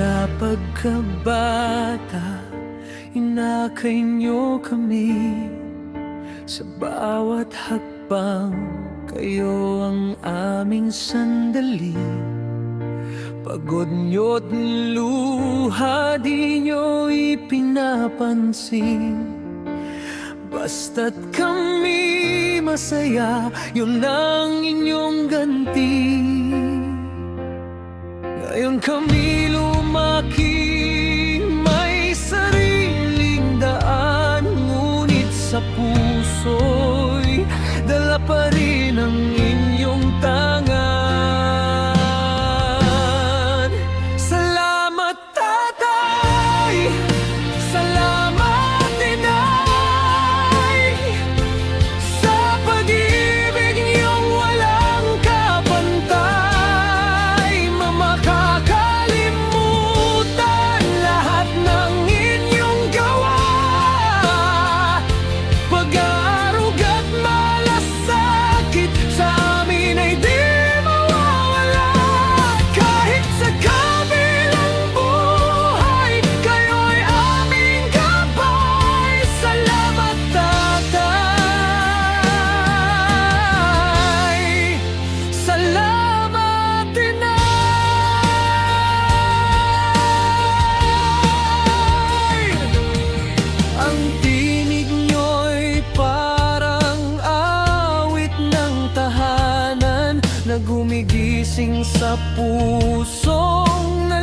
Mula pagkabata, inakay niyo kami. Sa bawat hakbang, kayo ang aming sandali. Pagod niyo't luha, di niyo ipinapansin Basta't kami masaya, yun ang inyong ganti. Ngayon kami lalaki may sariling daan Ngunit sa puso'y dala pa rin ang inyong tangan gising sa pusong na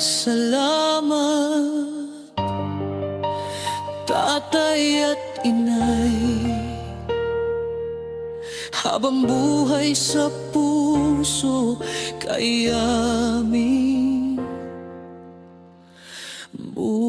Salamat Tatay at inay. Habang buhay sa puso Kay aming buhay